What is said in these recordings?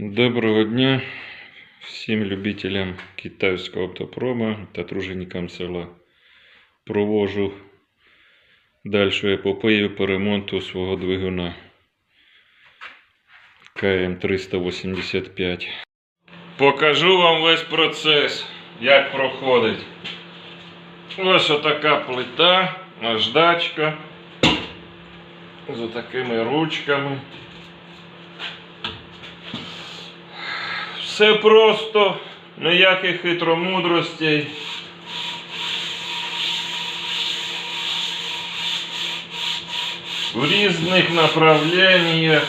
Доброго дня всім любителям китайського автопрома та труженикам села. Провожу дальшу епопею по ремонту свого двигуна КМ385. Покажу вам весь процес, як проходить. Ось отака плита, наждачка з такими ручками. Все просто, ніяких хитромудростей. В різних направленнях.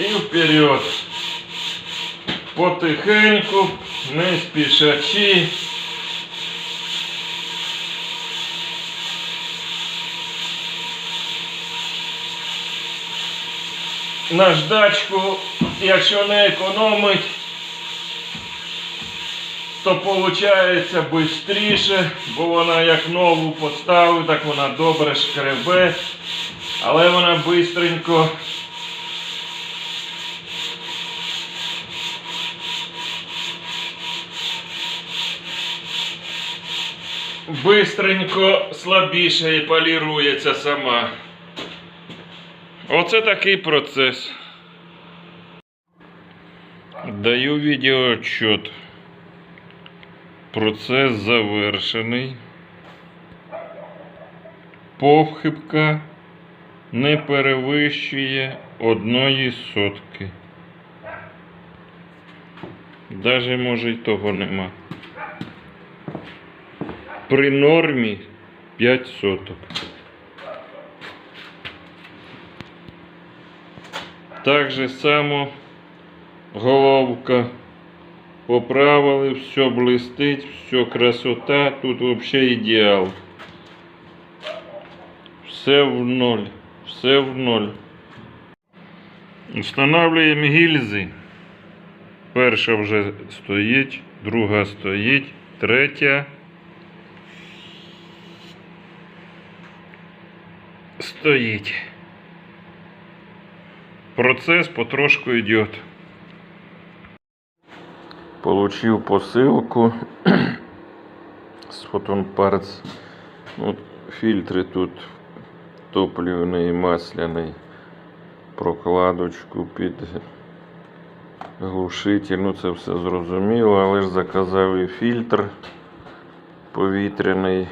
І вперед. Потихеньку, не спішачи. Наждачку, якщо не економить, то виходить швидше, бо вона як нову поставив, так вона добре шкребе, але вона швидко бистренько слабіше і полірується сама. Оце такий процес. Даю відеоотчет. Процес завершений. Похибка не перевищує одної сотки. Даже може й того нема. При нормі 5 соток. Так же само головка. Поправили, все блистить, все красота, тут вообще ідеал. Все в ноль, все в ноль. Встановлюємо гільзи. Перша вже стоїть, друга стоїть, третя. Стоїть. Процесс потрошку идет. Получил посылку с Photon Parts. Вот фильтры тут топливный, масляный. Прокладочку під глушитель. Ну це все зрозуміло, але ж заказав і фільтр повітряний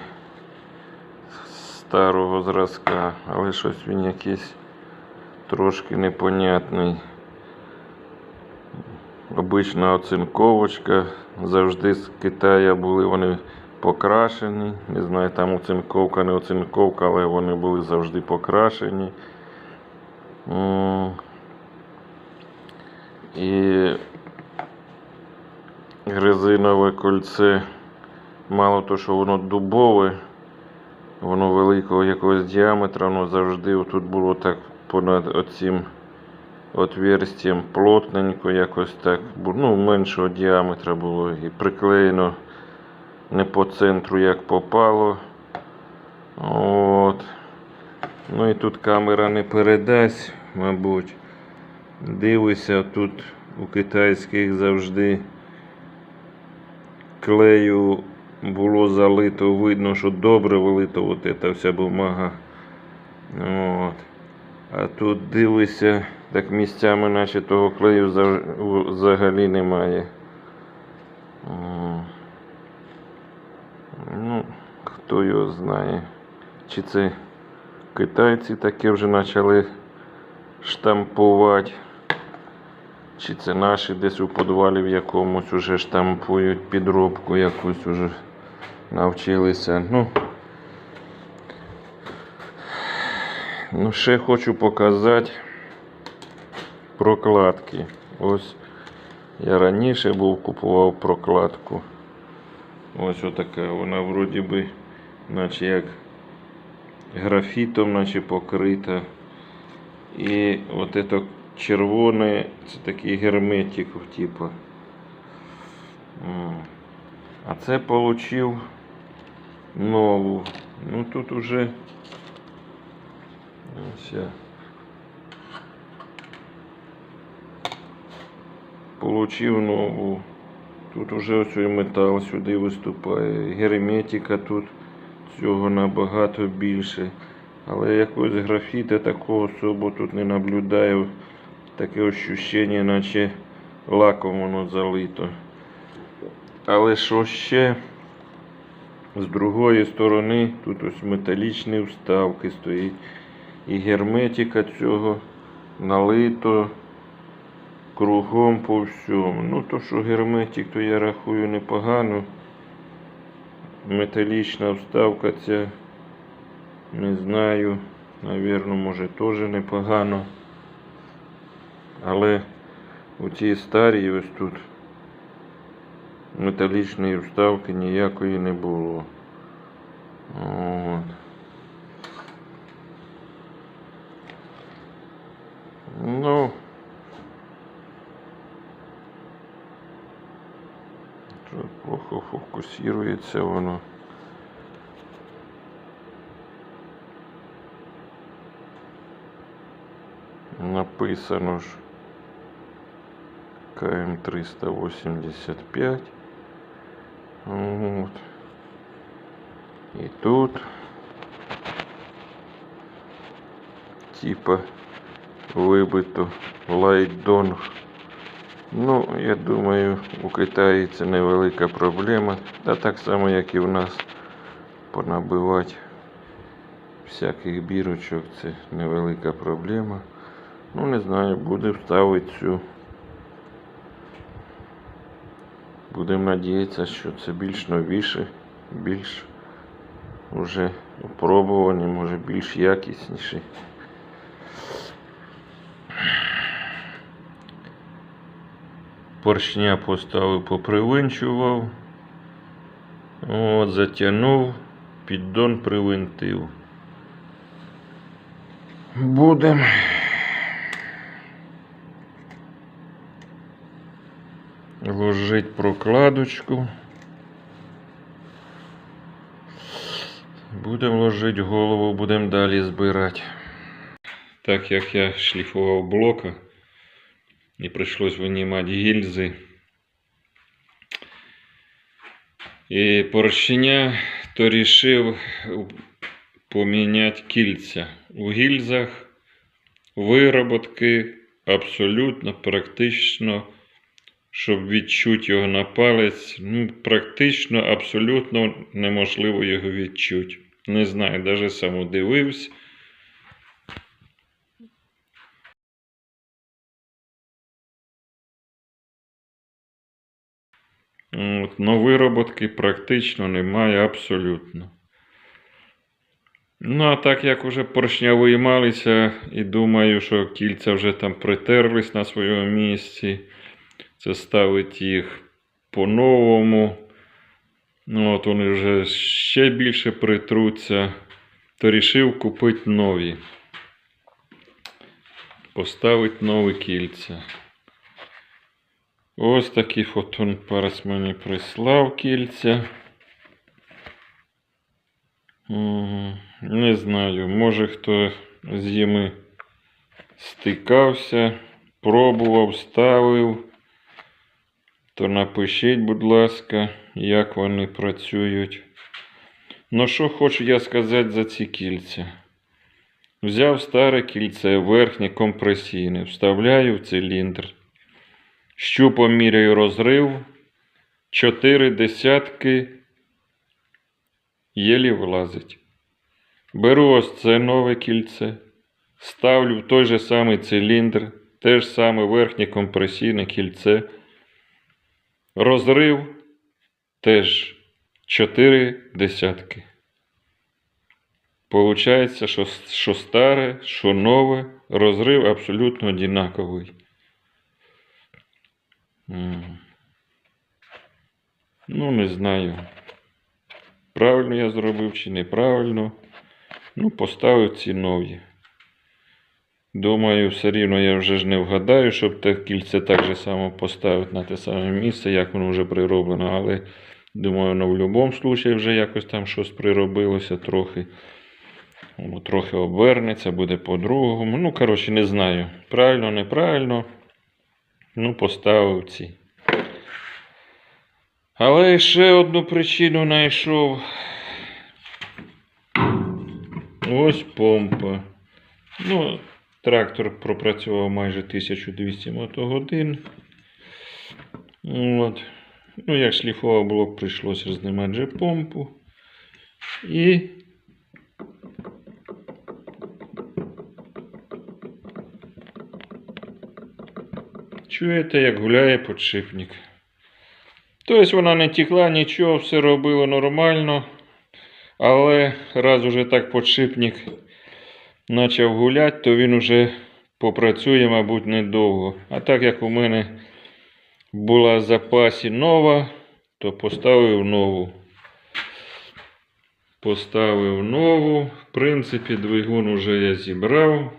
старого зразка, але щось він якийсь трошки непонятний. Обична оцинковочка. Завжди з Китаю були вони покрашені. Не знаю, там оцинковка, не оцинковка, але вони були завжди покрашені. І резинове кольце. Мало то, що воно дубове, воно великого якогось діаметра, воно завжди отут було так понад оцим отверстям плотненько, якось так, ну, меншого діаметра було і приклеєно не по центру, як попало. От. Ну і тут камера не передасть, мабуть. Дивися, тут у китайських завжди клею було залито, видно, що добре вилито от ця вся бумага. От. А тут дивися, так місцями наче того клею взагалі немає. Ну, хто його знає. Чи це китайці таке вже почали штампувати, чи це наші десь у підвалі в якомусь уже штампують підробку якусь уже навчилися. Ну, Ну, ще хочу показати прокладки. Ось я раніше був купував прокладку. Ось отака. Вона вроді би, наче як графітом, наче покрита. І от це червоне, це такий герметик, типу. А це получив нову. Ну тут уже. Ось я. Получив нову. Тут уже ось метал сюди виступає. Герметика тут цього набагато більше. Але якогось графіта такого особо тут не наблюдаю. Таке ощущення, наче лаком воно залито. Але що ще? З другої сторони тут ось металічні вставки стоїть. І герметика цього налито кругом по всьому. Ну то, що герметик, то я рахую непогано. Металічна вставка ця, не знаю, навірно, може теж непогано. Але у цій старій ось тут металічної вставки ніякої не було. От. Ну. Що плохо фокусується воно. Написано ж КМ 385. Вот. И тут типа вибито лайтдонг. Ну, я думаю, у Китаї це невелика проблема. Та так само, як і в нас понабивати всяких бірочок, це невелика проблема. Ну, не знаю, буде ставити цю. Будемо надіятися, що це більш новіше, більш уже опробувані, може більш якісніші. Поршня поставив, попривинчував. От, затягнув, піддон привинтив. Будем. Ложить прокладочку. Будемо ложити голову, будемо далі збирати. Так як я шліфував блока і прийшлось винімати гільзи. І поршня, то рішив поміняти кільця. У гільзах вироботки абсолютно практично, щоб відчути його на палець, ну, практично абсолютно неможливо його відчути. Не знаю, навіть сам дивився. От, но вироботки практично немає абсолютно. Ну, а так як уже поршня виймалися, і думаю, що кільця вже там притерлись на своєму місці, це ставить їх по-новому. Ну, от вони вже ще більше притруться, то рішив купити нові. Поставити нові кільця. Ось такий фотон Парс мені прислав кільця. Не знаю, може хто з ними стикався, пробував, ставив. То напишіть, будь ласка, як вони працюють. Ну, що хочу я сказати за ці кільця. Взяв старе кільце, верхнє компресійне, вставляю в циліндр. Щупом міряю розрив. Чотири десятки єлі влазить. Беру ось це нове кільце, ставлю в той же самий циліндр, те ж саме верхнє компресійне кільце. Розрив теж 4 десятки. Получається, що, що старе, що нове, розрив абсолютно однаковий. Ну, не знаю. Правильно я зробив чи неправильно. Ну, поставив ці нові. Думаю, все рівно я вже ж не вгадаю, щоб те кільце так же само поставити на те саме місце, як воно вже прироблено. Але думаю, воно в будь-якому випадку вже якось там щось приробилося трохи. Воно трохи обернеться, буде по-другому. Ну, коротше, не знаю. Правильно, неправильно. Ну, поставив ці. Але ще одну причину знайшов. Ось помпа. Ну, трактор пропрацював майже 1200 мотогодин. От. Ну, як шліфував блок, прийшлося знімати же помпу. І чуєте, як гуляє подшипник. Тобто вона не текла, нічого, все робило нормально. Але раз уже так подшипник почав гуляти, то він уже попрацює, мабуть, недовго. А так як у мене була в запасі нова, то поставив нову. Поставив нову. В принципі, двигун уже я зібрав.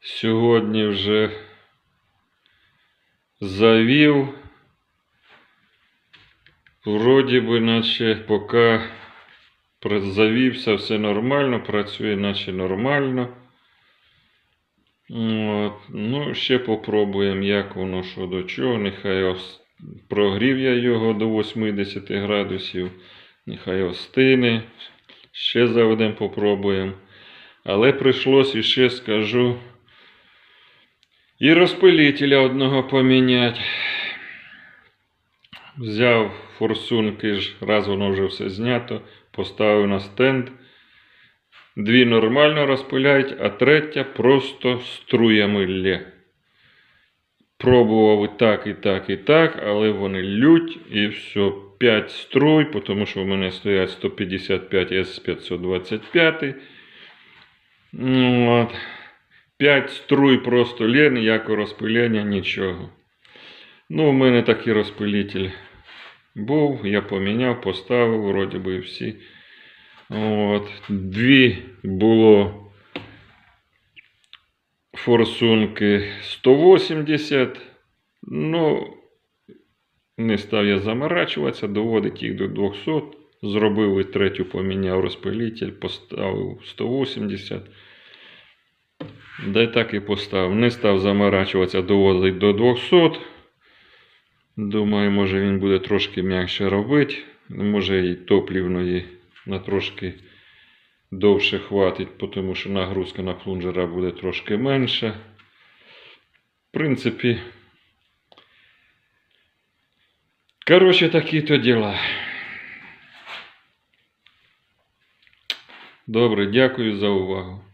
Сьогодні вже завів. Вроді би, наче поки завівся, все нормально, працює наче нормально. От. Ну, ще попробуємо, як воно що до чого. Нехай ос- прогрів я його до 80 градусів. Нехай остине. Ще заведемо, попробуємо. Але прийшлось іще скажу. І розпилителя одного поміняти. Взяв форсунки раз воно вже все знято, поставив на стенд. Дві нормально розпиляють, а третя просто струями лє. Пробував і так, і так, і так, але вони лють і все. 5 струй, тому що в мене стоять 155 С525. Ну, От. 5 струй просто лє, ніякого розпилення, нічого. Ну, у мене такий розпилитель був, я поміняв, поставив, вроді би всі. От. Дві було форсунки 180. Ну, не став я заморачуватися, доводить їх до 200. Зробив і третю, поміняв розпилитель, поставив 180. Да й так і поставив. Не став заморачуватися, доводить до 200. Думаю, може він буде трошки м'якше робити. Може і топлівної на трошки довше хватить, тому що нагрузка на плунжера буде трошки менша. В принципі. Коротше, такі то діла. Добре, дякую за увагу.